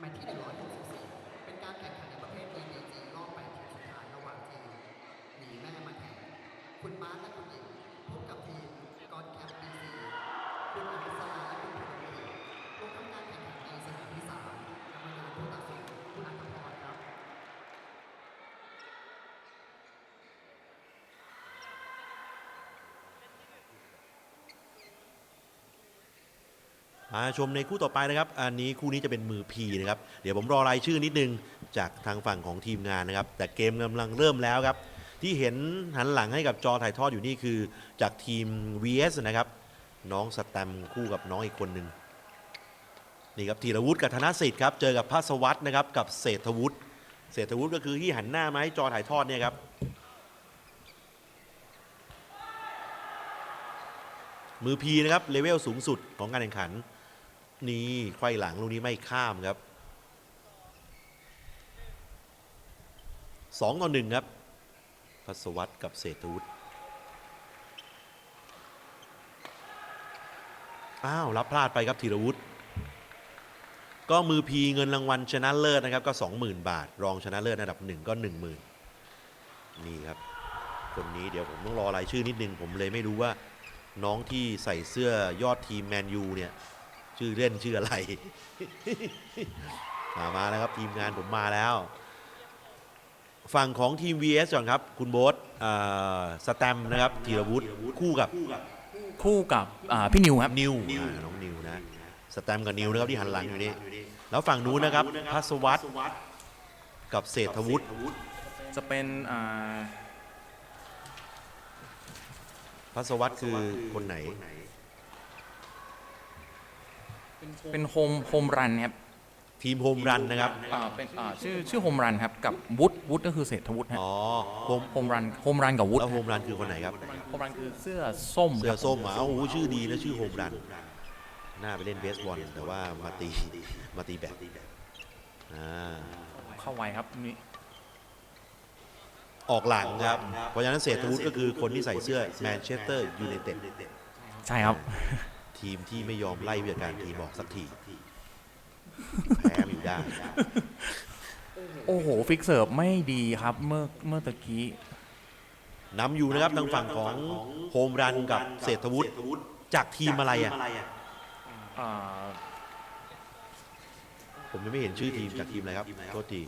แมตช์ที่ 164 เป็นการแข่งขันในประเภท EDG รอบ 8 ทีมสุดท้ายระหว่างทีมหนีแม่มาแข่ง คุณมาร์คและคุณหญิงพบกับทีมกอนแคปบีซีคุณอภิสราและคุณพลมีลงทำการแข่งขันในสนามที่ 3 กรรมการผู้ตัดสินคุณอัธพรครับ มาชมในคู่ต่อไปนะครับ อันนี้คู่นี้จะเป็นมือพีนะครับ เดี๋ยวผมรอรายชื่อนิดนึงจากทางฝั่งของทีมงานนะครับ แต่เกมกำลังเริ่มแล้วครับ ที่เห็นหันหลังให้กับจอถ่ายทอดอยู่นี่คือจากทีม VS นะครับ น้องสแตมคู่กับน้องอีกคนหนึ่งนี่ครับธีรวุฒิกับธนสิทธิ์ครับ เจอกับภาสวัตนะครับกับเศรษฐวุฒิ เศรษฐวุฒิก็คือที่หันหน้ามาให้จอถ่ายทอดเนี่ยครับมือพีนะครับเลเวลสูงสุดของการแข่งขัน นี่ไขว้หลังลูกนี้ไม่ข้ามครับสองต่อหนึ่งครับพัสวัตกับเศรษฐวุฒิอ้าวรับพลาดไปครับธีรวุฒิก็มือพีเงินรางวัลชนะเลิศนะครับก็ 20,000 บาท รองชนะเลิศอันดับหนึ่งก็ 10,000 นี่ครับ คนนี้เดี๋ยวผมต้องรอรายชื่อนิดนึง ผมเลยไม่รู้ว่าน้องที่ใส่เสื้อยอดทีมแมนยูเนี่ย ชื่อเล่นชื่ออะไร มามาแล้วครับทีมงานผมมาแล้ว ฝั่งของทีม VS ก่อนครับ คุณโบ๊ทอ่าสแตมป์นะครับธีรวุฒิคู่กับคู่กับอ่าพี่นิวครับ นิวอ่าน้องนิวนะสแตมป์กับนิวนะครับที่หันหลังอยู่นี่แล้วฝั่งนู้นนะครับพัสวัตกับเศรษฐวุฒิจะเป็นอ่าพัสวัตคือคนไหน เป็นโฮมโฮมรันครับทีมโฮมรันนะครับ อ่าเป็นอ่าชื่อชื่อโฮมรันครับกับวุฒวุฒก็คือเศรษฐวุฒิฮะอ๋อโฮมโฮมรันโฮมรันกับวุฒแล้วโฮมรันคือคนไหนครับ โฮมรันคือเสื้อส้มเสื้คอรับส้มอะโอ้โหชื่อดีนะชื่อโฮมรัน น่าไปเล่นเบสบอลแต่ว่ามาตีมาตีแบดอ่าเข้าไวครับนี่ออกหลังครับ เพราะฉะนั้นเศรษฐวุฒิก็คือคนที่ใส่เสื้อแมนเชสเตอร์ยูไนเต็ดใช่ครับ ทีมที่ไม่ยอมไล่ผู้จัดการทีมบอกสักที แพ้มาอยู่ได้ โอ้โห ฟิกเสิร์ฟไม่ดีครับเมื่อเมื่อตะกี้นำอยู่นะครับทางฝั่งของโฮมรันกับเศรษฐวุฒิจากทีมอะไรอะ อ่าผมยังไม่เห็นชื่อทีมจากทีมอะไรครับโทษที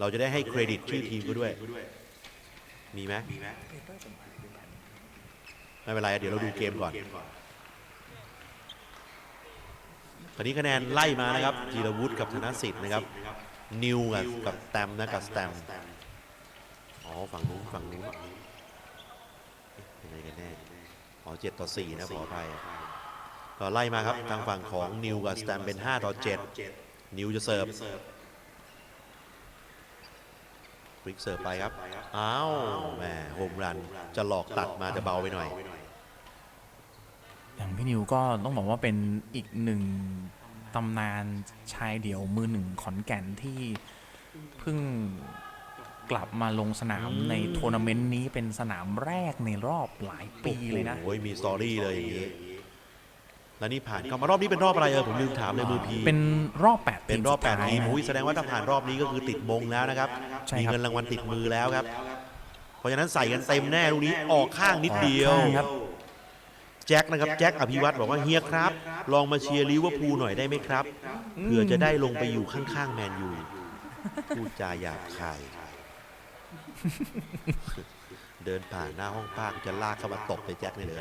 เราจะได้ให้เครดิตชื่อทีมก็ด้วย มีไหมไม่เป็นไร เดี๋ยวเราดูเกมก่อน ต อนนี้คะแนนไล่มานะครับธีรวุฒิกับธนสิทธิ์นะครับ นิวกับกับแตมนะกับแตมอ๋อฝั่งนู้นฝั่งนู้นยังไงกันแน่อ๋อเจ็ดต่อสี่นะขออภัยก็ไล่มาครับทางฝั่งของนิวกับสแตมเป็น 5 ต่อ 7 นิวจะเสิร์ฟฟลิกเสิร์ฟไปครับ อ้าวแหมโฮมรันจะหลอกตัดมาจะเบาไปหน่อย อย่างพี่นิวก็ต้องบอกว่าเป็นอีกหนึ่งตำนานชายเดี่ยวมือหนึ่งขอนแก่นที่เพิ่งกลับมาลงสนามอืมในทัวร์นาเมนต์นี้เป็นสนามแรกในรอบหลายปีเลยนะ โอ้ยมีสตอรี่เลยอย่างนี้แล้วนี่ผ่านเข้ามารอบนี้เป็นรอบอะไรเออผมลืมถามเลยมือพีเป็นรอบ8เป็นรอบ8ทีมสุดท้ายอุ้ยแสดงว่าถ้าผ่านรอบนี้ก็คือติดมงแล้วนะครับใช่มีครับเงินรางวัลติดมือแล้วครับ เพราะฉะนั้นใส่กันเต็มแน่ลูกนี้ออกข้างนิดเดียวออกข้างครับ แจ็คนะครับแจ็คอภิวัตรบอกว่าเฮียครับ ลองมาเชียร์ลิเวอร์พูลหน่อยได้ไหมครับเผื่อจะได้ลงไปอยู่ข้างๆแมนยูพูดจาหยาบคาย เดินผ่านหน้าห้องภาคจะลากเข้ามาตบไปแจ็คเลยเลย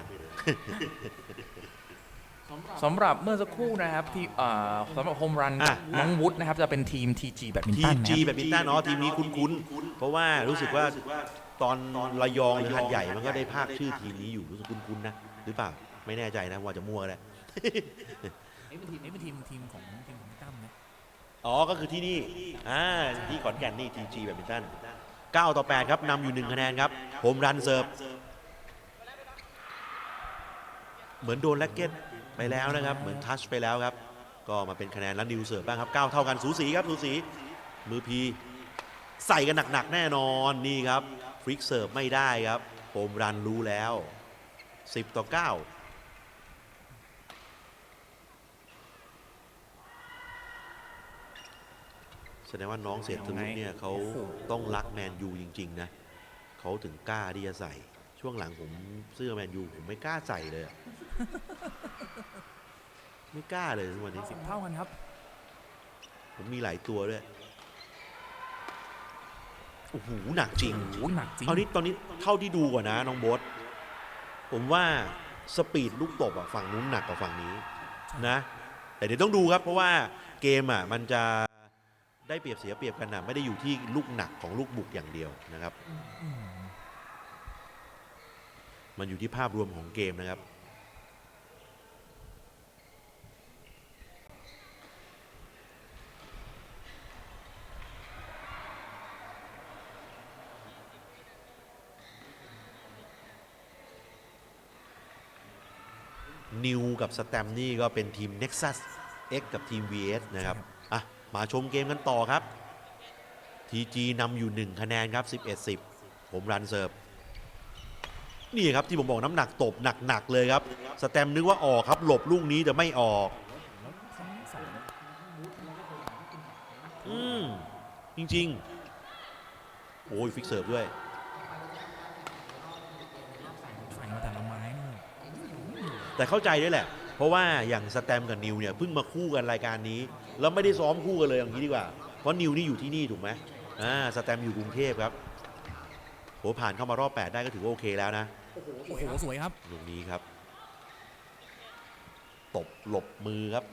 สำหรับเมื่อสักครู่นะครับที่เอ่อสำหรับโฮมรันอะน้องวุฒินะครับ จะเป็นทีม TG แบบมินทีตันจีนะแบครับ บมินตันอ๋อทีมนี้คุ้นๆ เพราะว่ารู้สึกว่าตอนระยองหรือหัดใหญ่มันก็ได้ภาคชื่อทีมนี้อยู่รู้สึกคุ้นๆนะ หรือเปล่าไม่แน่ใจนะว่าจะมั่วก็ได้นี่เป็นทีมนี่เป็นทีมทีมของทีมของพี่ตั้มนะอ๋อก็คือที่นี่อ่าที่ขอนแก่นนี่ทีจีแบดมินตัน9ต่อ 8 ครับนำอยู่ 1 คะแนนครับโฮมรันเซิร์ฟเหมือนโดนแล็กเก็ตไปแล้วนะครับ เหมือนทัชไปแล้วครับ ก็มาเป็นคะแนนแล้วนิวเสิร์ฟบ้างครับ 9 เท่ากันสูสีครับสูสี มือพีใส่กันหนักๆแน่นอนนี่ครับ ฟลิกเสิร์ฟไม่ได้ครับโฮมรันรู้แล้ว 10 ต่อ 9 แสดงว่าน้องเศรษฐวุฒิเนี่ยเขาโอ้โหต้องรักแมนยูจริง ๆ นะเขาถึงกล้าที่จะใส่ ช่วงหลังผมเสื้อแมนยูผมไม่กล้าใส่เลยอะไม่กล้าเลยทุกวันนี้สิบเท่ากันครับ ผมมีหลายตัวด้วยโอ้โหหนักจริงโอ้โหหนักจริง เอานี้ตอนนี้เท่าที่ดูก่อนนะน้องโบท ผมว่าสปีดลูกตบอะฝั่งนู้นหนักกว่าฝั่งนี้นะ แต่เดี๋ยวต้องดูครับ เพราะว่าเกมอะมันจะได้เปรียบเสียเปรียบกันนะไม่ได้อยู่ที่ลูกหนักของลูกบุกอย่างเดียวนะครับอืมมันอยู่ที่ภาพรวมของเกมนะครับ นิว กับสแตมนี่ก็เป็นทีม Nexus X กับทีม VS นะครับอะมาชมเกมกันต่อครับ TG นำอยู่ 1 คะแนนครับ 11-10 ผมรันเซิร์ฟนี่ครับที่ผมบอกน้ำหนักตบหนักๆเลยครับ สแตมนึกว่าออกครับ หลบลูกนี้แต่ไม่ออกแล้วทั้งสองอืมจริง ๆ โอ้ยฟิกเสิร์ฟด้วย ใส่มาแต่ละไม้เนี่ย แต่เข้าใจด้วยแหละ เพราะว่าอย่างสแตมกับนิวเนี่ยเพิ่งมาคู่กันรายการนี้ แล้วไม่ได้ซ้อมคู่กันเลยอย่างนี้ดีกว่า เพราะนิวนี่อยู่ที่นี่ถูกไหมอ่าสแตมอยู่กรุงเทพครับโหผ่านเข้ามารอบ 8 ได้ก็ถือว่าโอเคแล้วนะ โอ้โห สวยครับ ลูกนี้ครับ ตบหลบมือครับ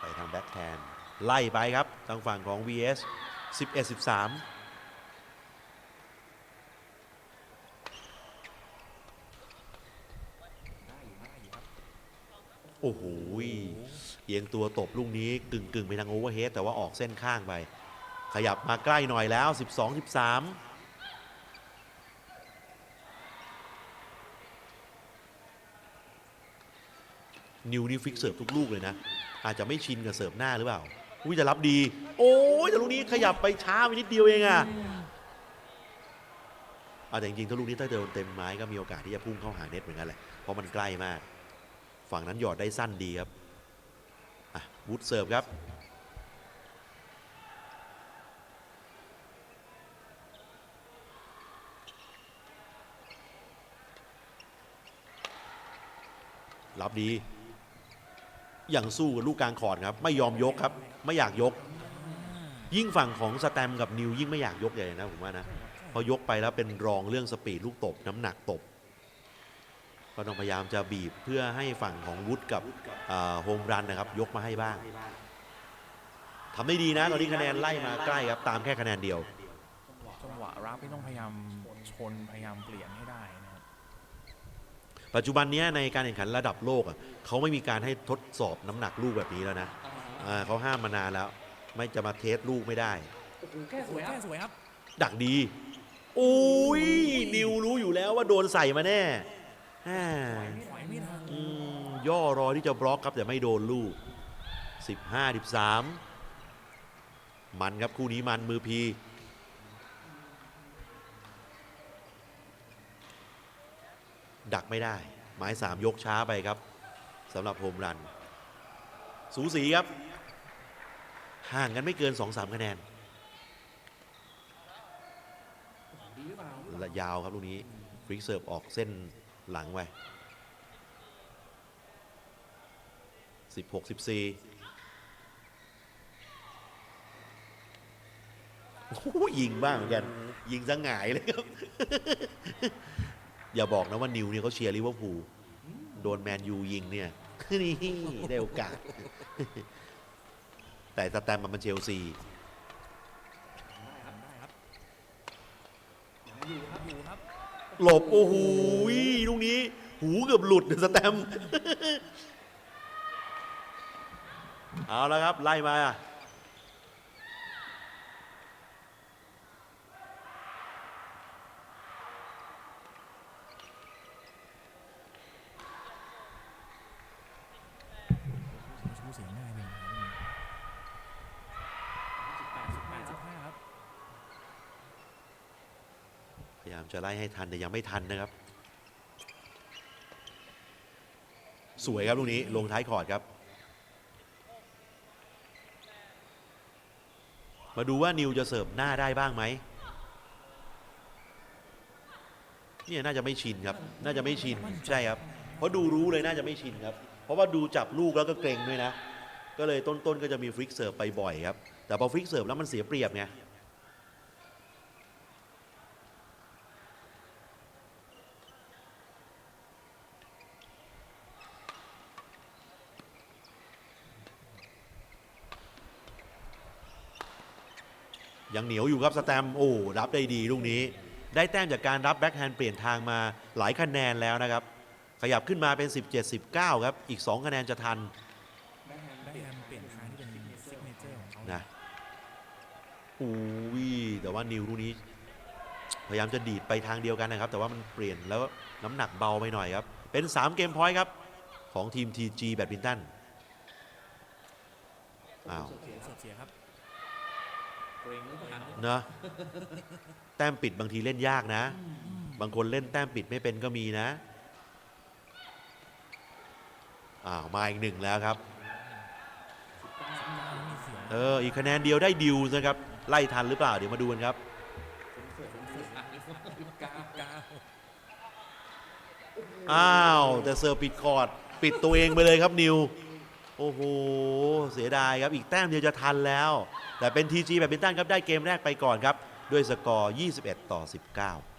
ไปทางแบ็คแทน ไล่ไปครับ ทางฝั่งของ VS 11 13 โอ้โหเอียงตัวตบลูกนี้กึ่งกึ่งๆไปทางโอเวอร์เฮดแต่ว่าออกเส้นข้างไป ขยับมาใกล้หน่อยแล้ว 12 13นิวนี่ฟิกเสิร์ฟทุกลูกเลยนะ อาจจะไม่ชินกับเสิร์ฟหน้าหรือเปล่า อุ้ยจะรับดี โอ้ยแต่ลูกนี้ขยับไปช้าไปนิดเดียวเองอะอะแต่จริงๆถ้าลูกนี้ถ้าเดินเต็มไม้ก็มีโอกาสที่จะพุ่งเข้าหาเน็ตเหมือนกันแหละเพราะมันใกล้มาก ฝั่งนั้นหยอดได้สั้นดีครับวูดเสิร์ฟครับ รับดี อย่างสู้กับลูกกลางคอดครับ ไม่ยอมยกครับ ไม่อยากยก ยิ่งฝั่งของสแตมกับนิวยิ่งไม่อยากยกใหญ่เลยนะผมว่านะพอยกไปแล้วเป็นรองเรื่องสปีดลูกตบน้ำหนักตบ ก็ต้องพยายามจะบีบเพื่อให้ฝั่งของวุฒิกับโฮมรันนะครับ ยกมาให้บ้างทำได้ดีนะ ตอนนี้คะแนนไล่มาใกล้ครับ ตามแค่คะแนนเดียวจังหวะรับที่ต้องพยายามชนพยายามเปลี่ยนให้ได้นะครับปัจจุบันเนี้ยในการแข่งขันระดับโลกอะเขาไม่มีการให้ทดสอบน้ำหนักลูกแบบนี้แล้วนะอ่าเขาห้ามมานานแล้ว ไม่จะมาเทสลูกไม่ได้แค่สวยแค่สวยครับ ดักดีโอ้ยนิวรู้อยู่แล้วว่าโดนใส่มาแน่ อ่าไหวไม่ทันอืมย่อรอที่จะบล็อกครับแต่ไม่โดนลูก 15 13 มันครับคู่นี้มันมือพี ดักไม่ได้ หมายสามยกช้าไปครับสำหรับโฮมรัน สูสีครับ ห่างกันไม่เกิน 2-3 คะแนนและยาวครับลูกนี้ฟริกเสิร์ฟออกเส้น หลังไป16 14โอ้โหยิงบ้างเหมือนกัน ยิงซะหงายเลยครับ อย่าบอกนะว่านิวเนี่ยเขาเชียร์ลิเวอร์พูลโดนแมนยูยิงเนี่ยนี่ได้โอกาส แต่สแตมป์มันเชลซีได้ครับได้ครับอยู่ครับอยู่ครับ หลบโอ้โหลูกนี้ หูเกือบหลุดสแตม เอาแล้วครับ ไล่มาเสียงง่ายเลยสิบแปดสิบแปดสิบห้าครับ พยายาม จะไล่ให้ทันแต่ยังไม่ทันนะครับ สวยครับลูกนี้ลงท้ายคอร์ดครับ มาดูว่านิวจะเสิร์ฟหน้าได้บ้างไหมเนี่ยน่าจะไม่ชินครับ น่าจะไม่ชินใช่ครับ เพราะดูรู้เลยน่าจะไม่ชินครับ เพราะว่าดูจับลูกแล้วก็เกรงด้วยนะ ก็เลยต้นๆก็จะมีฟลิกเสิร์ฟไปบ่อยครับ แต่พอฟลิกเสิร์ฟแล้วมันเสียเปรียบไง ยังเหนียวอยู่ครับสแตมป์โอ้รับได้ดีลูกนี้ ได้แต้มจากการรับแบ็คแฮนด์เปลี่ยนทางมาหลายคะแนนแล้วนะครับ ขยับขึ้นมาเป็น 17-19 ครับ อีก 2 คะแนนจะทันได้แฮมเปลี่ยนทางที่เป็นซิกเนเจอร์ของเขานะอู้ยแต่ว่านิวลูกนี้ พยายามจะดีดไปทางเดียวกันนะครับ แต่ว่ามันเปลี่ยนแล้วน้ำหนักเบาไปหน่อยครับ เป็น 3 เกมพอยต์ครับ ของทีม TG แบดมินตันอ้าวเสิร์ฟเสียครับ นอะแต้มปิดบางทีเล่นยากนะ บางคนเล่นแต้มปิดไม่เป็นก็มีนะอ้าวมาอีกหนึ่งแล้วครับมีเสียงเออ อีกคะแนนเดียวได้ดิวนะครับ ไล่ทันหรือเปล่า เดี๋ยวมาดูกันครับเก้าเก้าอ้าว แต่เซอร์ปิดคอร์ด ปิดตัวเองไปเลยครับนิวโอ้โห เสียดายครับ อีกแต้มเดียวจะทันแล้ว แต่เป็นทีจีแบบเป็นตันครับได้เกมแรกไปก่อนครับ ด้วยสกอร์ 21 ต่อ 19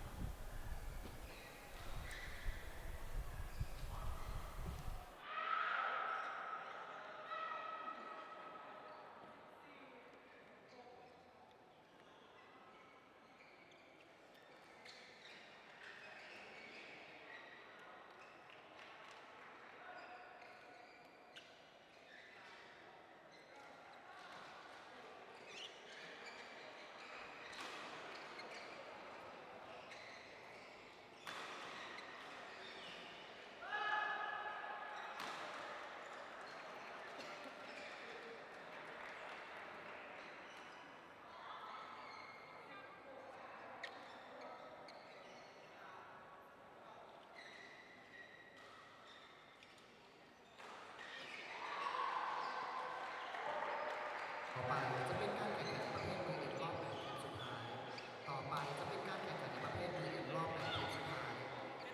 ต่อไปจะเป็นการแข่งขันประเภทมือเอ็นรอบแปดทีมสุดท้าย ต่อไปจะเป็นการแข่งขันในประเภทมือเอ็นรอบแปดทีมสุดท้าย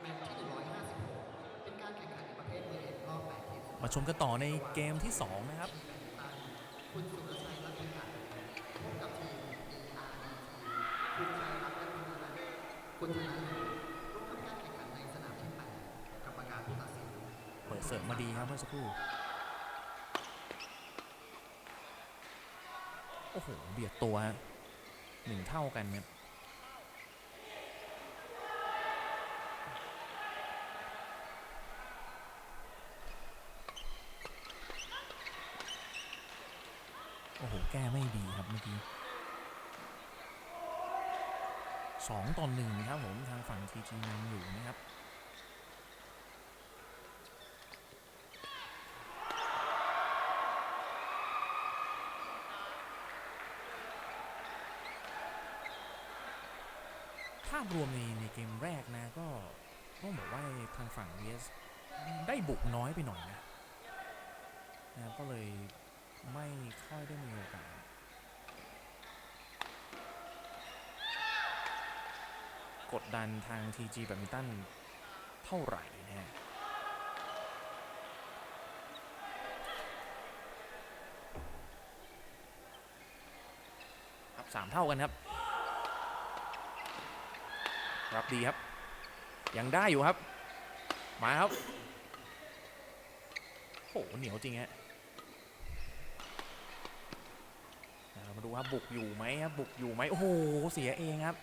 แมตช์ที่ 156 เป็นการแข่งขันในประเภทมือเอ็นรอบแปดทีมสุดท้าย มาชมกันต่อในเกมที่ 2 นะครับ คุณสุรชัยรัตน์ขันธ์พบกับทีม ERDT คุณชัยรัตน์และคุณธนาคุณธนาร่วมทำการแข่งขันใน สนามที่แปดกรรมการผู้ตัดสินเปิดเสิร์ฟมาดีครับเมื่อสักครู่ โอ้โห เบียดตัวฮะหนึ่งเท่ากันครับโอ้โห แก้ไม่ดีครับเมื่อกี้สองต่อหนึ่งครับผมทางฝั่งทีจีนำอยู่นะครับภาพรวมในในเกมแรกนะก็ต้องบอกว่าทางฝั่ง VS ได้บุกน้อยไปหน่อยนะนะก็เลย ไม่ค่อยได้มีโอกาสกดดันทาง TG แบดมินตันเท่าไหร่นะฮะครับสามเท่ากันครับ รับดีครับ ยังได้อยู่ครับ มาครับโหเหนียวจริงฮะ อ่ามาดูครับบุกอยู่ไหมครับบุกอยู่ไหมโอ้โหเสียเองครับ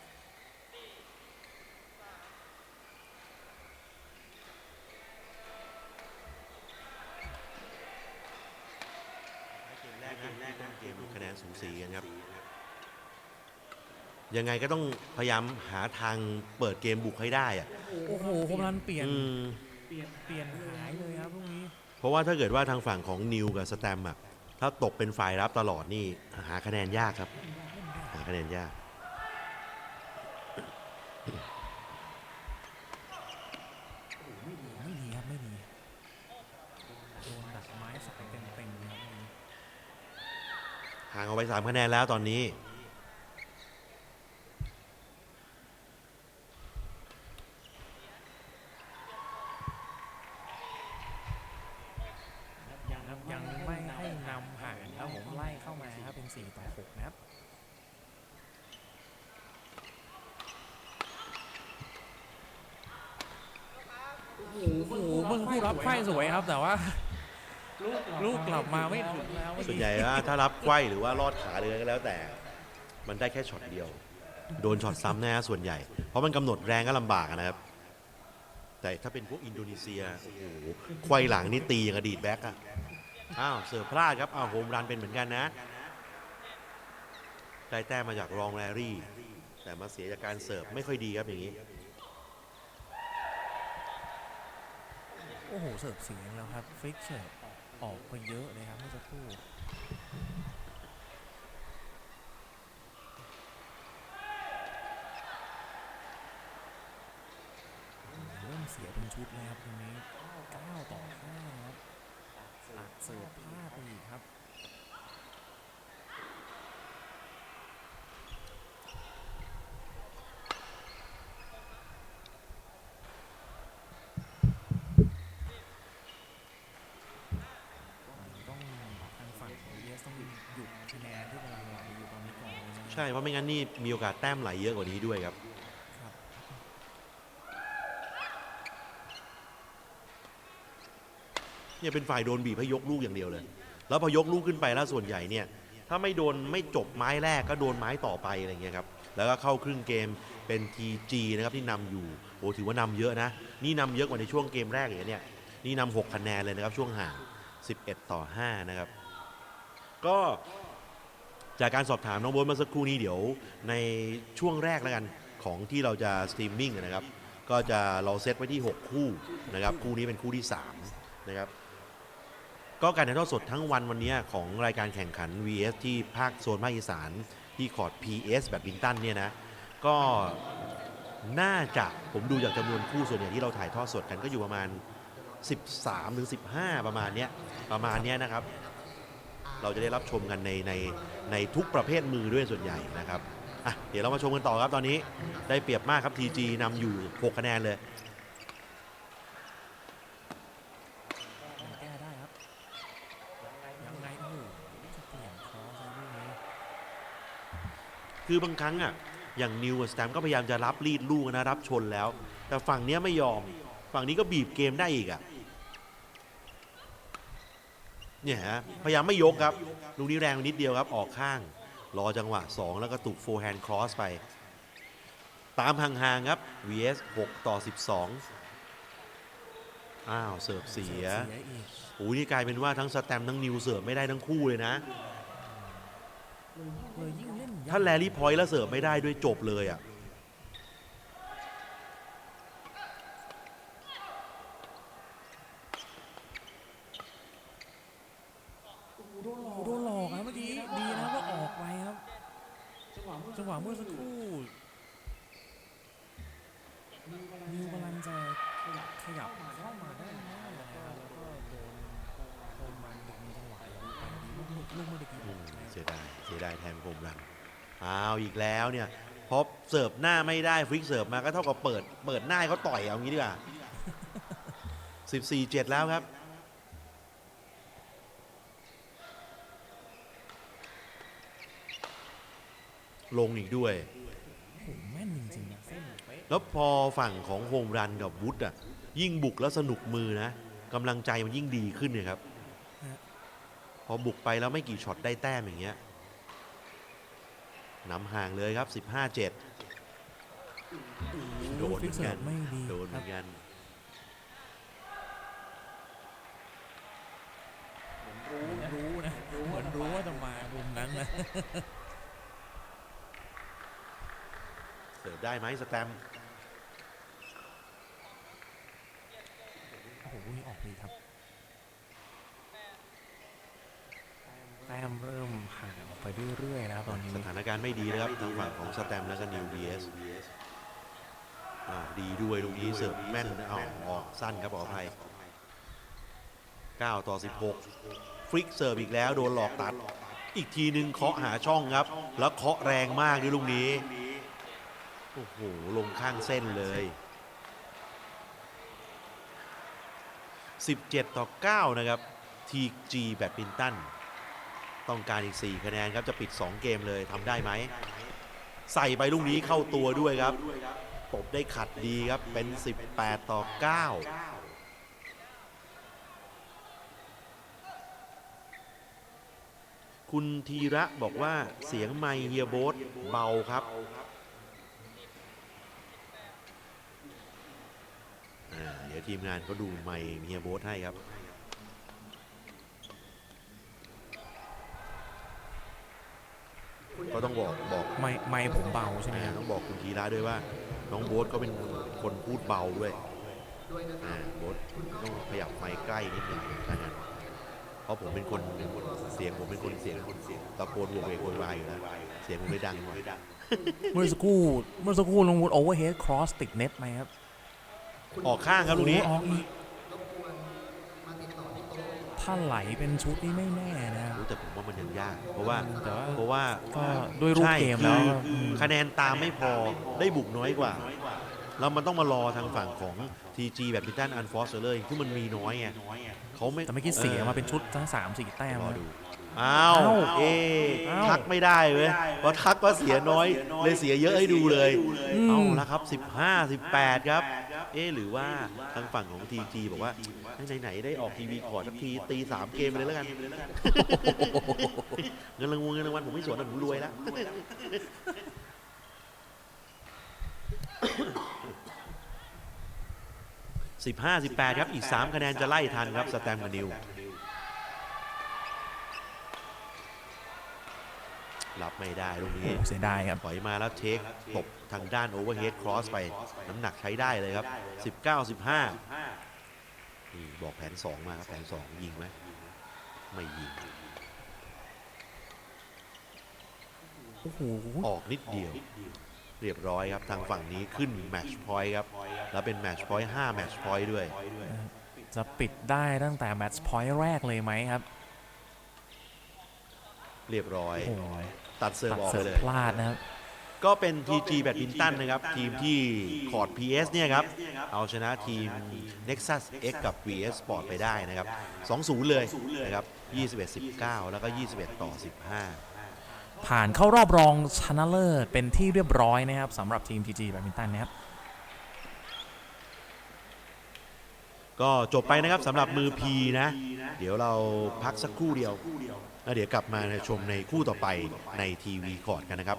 เกมแรกนะเกมคะแนนสูสีกันครับยังไงก็ต้องพยายามหาทางเปิดเกมบุกให้ได้อะโอ้โหโฮมรันเปลี่ยนอืมเปลี่ยนหายเลยครับพวกนี้ เพราะว่าถ้าเกิดว่าทางฝั่งของนิวกับสแตมป์อะ ถ้าตกเป็นฝ่ายรับตลอดนี่หาคะแนนยากครับ หาคะแนนยาก ไม่ดีไม่ดีครับไม่ดีโดนดักไม้สายเต็มๆเลยครับ ห่างเอาไป3คะแนนแล้วตอนนี้ โ4ต่อ 6 นะครับ โอ้โหเมื่อสักครู่รับไขว้สวยครับ แต่ว่า ลูกกลับมาไม่ถึงแล้วส่วนใหญ่ว่าถ้ารับไขว้หรือว่ารอดขาเลยก็แล้วแต่ มันได้แค่ช็อตเดียว โดนช็อตซ้ำแน่ส่วนใหญ่ เพราะมันกำหนดแรงก็ลำบากนะครับ แต่ถ้าเป็นพวกอินโดนีเซียโอ้โหไขว้หลังนี่ตีอย่างอดีตแบ็กอะอ้าวเสิร์ฟพลาดครับอ้าวโฮมรันเป็นเหมือนกันนะ ได้แต้มมาจากรองแรรี่ แต่มาเสียจากการเสิร์ฟไม่ค่อยดีครับอย่างนี้ อ้โห เสิร์ฟเสียงแล้วครับฟลิกเสิร์ฟออกไปเยอะเลยครับเมื่อสักครู่เริ่มเสียเป็นชุดแล้วครับตรงนี้9ต่อ5ครับอัดเสิร์ฟพลาดไปอีกครับ ต้องทางฝั่งของ VS ต้องหยุดคะ แนนที่กำลังไหลอยู่ตอนนี้ก่อนเลยนะใช่ เพราะไม่งั้นนี่มีโอกาสแต้มไหลเยอะกว่านี้ด้วยครับ เนี่ยเป็นฝ่ายโดนบีบให้ยกลูกอย่างเดียวเลย แล้วพอยกลูกขึ้นไปแล้วส่วนใหญ่เนี่ย ถ้าไม่โดนไม่จบไม้แรกก็โดนไม้ต่อไปอะไรเงี้ยครับ แล้วก็เข้าครึ่งเกมเป็น TG นะครับที่นำอยู่ โอ้ถือว่านำเยอะนะ นี่นำเยอะกว่าในช่วงเกมแรกอย่างเนี้ยนี่นำ6คะแนนเลยนะครับช่วงห่าง 11 ต่อ 5 นะครับ ก็ จากการสอบถามน้องโบ๊ทเมื่อสักครู่นี้เดี๋ยวในช่วงแรกแล้วกันของที่เราจะสตรีมมิ่งนะครับ ก็จะเราเซตไว้ที่ 6 คู่นะครับ คู่นี้เป็นคู่ที่ 3 นะครับ ก็การถ่ายทอดสดทั้งวันวันนี้ของรายการแข่งขัน VS ที่ภาคโซนภาคอีสานที่คอร์ด PS แบดมินตันเนี่ยนะ ก็น่าจะผมดูจากจำนวนคู่ส่วนใหญ่ที่เราถ่ายทอดสดกันก็อยู่ประมาณ 13ถึง15 ประมาณเนี้ยประมาณเนี้ยนะครับ เราจะได้รับชมกันในในในทุกประเภทมือด้วยส่วนใหญ่นะครับอะเดี๋ยวเรามาชมกันต่อครับตอนนี้ได้เปรียบมากครับ TG นำอยู่ 6 คะแนนเลยยังแก้ได้ครับ ยังไงโอ้โหจะเปลี่ยนคอร์สลูกนี้คือบางครั้งอะอย่างนิวสแตมก็พยายามจะรับรีดลูกนะรับชนแล้ว แต่ฝั่งเนี้ยไม่ยอม ฝั่งนี้ก็บีบเกมได้อีกอะ เนี่ยฮะพยายามไม่ยกครับลูกนี้แรงนิดเดียวครับออกข้าง รอจังหวะ 2 แล้วก็ตุกโฟร์แฮนด์ครอสไป ตามห่างๆครับ vs 6 ต่อ 12 อ้าว เสิร์ฟเสียโอ้ยนี่กลายเป็นว่าทั้งสแตมทั้งนิวเสิร์ฟไม่ได้ทั้งคู่เลยนะเลยยิ่งเล่นยกถ้าแลรี่พอยต์แล้วเสิร์ฟไม่ได้ด้วยจบเลยอะ โดนหลอกโดนหลอกครับเมื่อกี้ดีนะว่าออกไปครับ จังหวะเมื่อสักครู่นิวกำลังจะขยับเข้ามาได้ไหมนะครับแล้วก็โดนโดนมันดึงจังหวะไปดีลูกลูกเมื่อกี้อ อื อก ม นะครับ เสียดายเสียดายแทนโคมรัน อ้าวอีกแล้วเนี่ยพอเสิร์ฟหน้าไม่ได้ฟลิกเสิร์ฟมาก็เท่ากับเปิด เปิดหน้าให้เขาต่อยเอางี้ดีกว่า14 7 แล้วครับ ลงอีกด้วย โอ้โหแม่นจริงๆนะเส้นเป๊ะแล้วพอฝั่งของโฮมรันกับวุฒอะ ยิ่งบุกแล้วสนุกมือนะกำลังใจมันยิ่งดีขึ้นเนี่ยครับ พอบุกไปแล้วไม่กี่ช็อตได้แต้มอย่างเงี้ย นำห่างเลยครับ 15 7 โดนเหมือนกันไม่ดีโดนเหคมืรับอนกันรู้นะเหมือนรู้ว่าจะมามุมนั้นนะเสิร์ฟได้ไหมสแตมป์โอ้โหนี่ออกดีครับ แต้มเริ่มห่างออกไปเรื่อยๆนะครับตอนนี้สถานการณ์ไม่ดีนะครับทางฝั่งของสแตม์และก็นิวบีเอสดีด้วยลูกนี้เสิร์ฟแม่นเอาออกสั้นครับขออภัย9 ต่อ 16 ฟลิกเสิร์ฟอีกแล้วโดนหลอกตัด อีกทีหนึ่งเคาะหาช่องครับ แล้วเคาะแรงมากด้วยลูกนี้ โอ้โห ลงข้างเส้นเลย 17 ต่อ 9 นะครับทีจีแบดมินตัน ต้องการอีก 4 คะแนนครับจะปิด 2 เกมเลยทำได้ไหม ใส่ไปลูกนี้เข้าตัวด้วยครับตบได้ขัดดีครับเป็น 18 ต่อ 9คุณธีระบอกว่าเสียงไมเฮียโบ๊ทเบาครับ เดี๋ยวทีมงานก็ดูไมเฮียโบ๊ทให้ครับ ก็ต้องบอกบอกไม่ไม่ผมเบาใช่ไหมอ่าครับต้องบอกคุณธีระด้วยว่า น้องโบ๊ทก็เป็นคนพูดเบาด้วยด้วยนะครัอ่าบโบ๊ทต้องขยับไมค์ใกล้นิดนึงถ้างั้นเพราะผมเป็นคนเสียงผมเป็นคนเสียงตะโกนโวกเวกโวยวายอยู่แล้วเสียงผมไม่ดังหน่อยเมื่อสักครู่เมื่อสักครู่ลงวุฒโอเวอร์เฮดครอสติดเน็ตไหมครับออกข้างครับลูกนี้ โอ้ออกอีกรบกวนมาติดต่อที่โต๊ะ ถ้าไหลเป็นชุดนี่ไม่แน่นะครับ รู้แต่ผมว่ามันยังยาก เพราะว่าแต่ว่าเพราะว่าก็ด้วยรูปใช่เกมแล้วคือก็อืมคะแนนตามไม่พอได้บุกน้อยกว่า แล้วมันต้องมารอทางฝั่งของ TG แบบพิตันอันฟอสเลยที่มันมีน้อยไงเขาไม่แต่เมื่อกี้เสียมาเป็นชุดทั้งสามสี่แต้มรอนะ ดูอ้าวเอ้าเอ๊ะเอ้าทักไม่ได้เว้ยเพราะทักว่าเสียน้อยเลยเสียเยอะให้ดูเลยอืม เอาละครับ 15 18 ครับ เอ๊ะหรือว่าทางฝั่งของ TG บอกว่าไหนๆได้ออกทีวีคอร์ดสักทีตีสามเกมไปเลยแล้วกันเงินรางวัลเงินรางวัลผมไม่สวนนะผมรวยแล้วสิบห้าสิบแปดครับอีกสามคะแนนจะไล่ทันครับสแตมกับนิว รับไม่ได้ลูกโอ้นี้เสียดายครับถอยมาแล้วเทคตบทางด้านโอเวอร์เฮดครอสไป น้ำหนักใช้ได้เลยครับ 19 15นี่บอกแผน 2 มาครับแผน 2 ยิงไหมไม่ยิงโอ้โหออกนิดเดียว เรียบร้อยครับทางฝั่งนี้ขึ้นแมตช์พอยต์ครับ แล้วเป็นแมตช์พอยต์5แมตช์พอยต์ด้วย จะปิดได้ตั้งแต่แมตช์พอยต์แรกเลยไหมครับ เรียบร้อยโอ้โห ตัดเซิร์ฟตัดออกเสิไปร์ฟเลยพลาดนะครับก็เป็น TG แบดมินตันนะครับ ทีมที่คอร์ด PS เนี่ยครับ เอาชนะทีม Nexus X กับ VS Sport ไปได้นะครับ 2-0 เลยนะครับ 21-19 แล้วก็ 21 ต่อ 15 ผ่านเข้ารอบรองชนะเลิศเป็นที่เรียบร้อยนะครับสำหรับทีม TG แบดมินตันนะครับ ก็จบไปนะครับสำหรับมือ P นะ เดี๋ยวเราพักสักครู่เดียว แล้วเดี๋ยวกลับมาชมในคู่ต่อไปในทีวีคอร์ดกันนะครับ